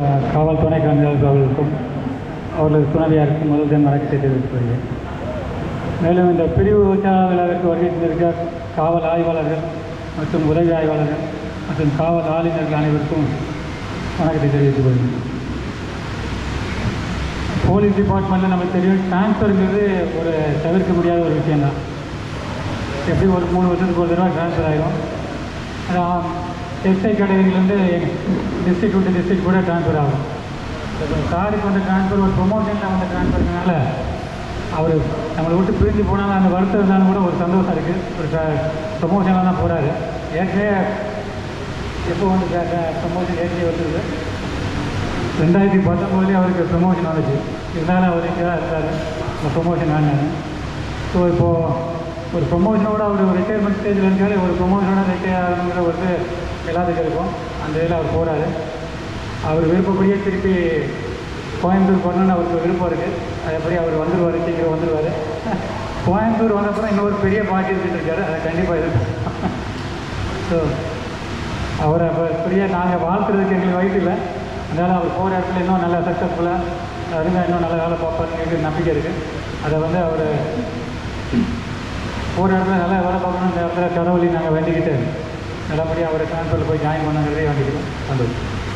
காவல் துணை கலைஞர்கள் அவர்களுக்கும் அவர்களது துணைவியாருக்கும் முதல் தினம் வணக்கத்தை தெரிவித்துக் கொள்கிறேன் மேலும் இந்த பிரிவு உற்சாக விழாவிற்கு வருகை தந்திருக்க காவல் ஆய்வாளர்கள் மற்றும் உதவி ஆய்வாளர்கள் மற்றும் காவல் ஆளுநர்கள் அனைவருக்கும் வணக்கத்தை தெரிவித்துக் கொள்கிறேன். போலீஸ் டிபார்ட்மெண்ட்டில் நமக்கு தெரியும் டிரான்ஸ்ஃபருங்கிறது ஒரு தவிர்க்க முடியாத ஒரு விஷயம்தான். எப்படி ஒரு மூணு வருஷத்துக்கு ஒரு தடவை ட்ரான்ஸ்ஃபர் ஆகிடும் எஸ்ஐ கேட்டகரியிலேருந்து டிஸ்ட்ரிக்ட் விட்டு டிஸ்ட்ரிக்ட் கூட ட்ரான்ஸ்ஃபர் ஆகும். காருக்கு சாருக்கு வந்து ட்ரான்ஸ்ஃபர் ஒரு ப்ரொமோஷனில் வந்து ட்ரான்ஸ்ஃபர்னால அவர் நம்மளை விட்டு பிரிஞ்சு போனாலும் அந்த வருத்தம் இருந்தாலும் கூட ஒரு சந்தோஷம் இருக்குது ஒரு ப்ரொமோஷனில் தான் போகிறாரு ஏற்கனவே எப்போ வந்து ப்ரொமோஷன் ஏற்கனவே வந்துருக்கு ரெண்டாயிரத்தி பத்தொம்போதுலேயே அவருக்கு ப்ரொமோஷன் வந்துச்சு. இருந்தாலும் அவர் இங்கே தான் இருக்கார். இந்த ப்ரொமோஷன் வேண்டாங்க ஸோ இப்போது ஒரு ப்ரொமோஷனோட அவர் ஒரு ரிட்டையர்மெண்ட் ஸ்டேஜில் இருக்காரு. ஒரு ப்ரொமோஷனோட ரிட்டையர் ஆகணுங்கிற ஒரு எல்லாத்துக்கும் இருக்கும் அந்த இதில் அவர் போகிறாரு அவர் விருப்பப்படியே திருப்பி கோயம்புத்தூர் போகணுன்னு அவருக்கு விருப்பம் இருக்குது அதேபடி அவர் வந்துடுவார் சீக்கிரம் வந்துடுவார் கோயம்புத்தூர் வந்தப்புறம் இன்னொரு பெரிய பாட்டி எடுத்துகிட்டு இருக்காரு. அதை கண்டிப்பாக இருக்கும் ஸோ அவரை அப்போ ஃப்ரீயாக நாங்கள் வாழ்த்துறதுக்கு எங்களுக்கு வயசு இல்லை. அதனால் அவர் போகிற இடத்துல இன்னும் நல்லா சக்ஸஸ்ஃபுல்லாக அருங்க இன்னும் நல்ல வேலை பார்ப்பாருன்னு எங்களுக்கு நம்பிக்கை இருக்குது அதை வந்து அவர் போகிற இடத்துல நல்லா வேலை பார்க்கணுன்ற இடத்துல கடவுளையும் நாங்கள் வேண்டிக்கிட்டு நல்லபடியாக அவரை ட்ரான்ஸ்ஃபரில் போய் ஜாயின் பண்ணுங்கிறதே வேண்டிக்கிறோம் சந்தோஷம்.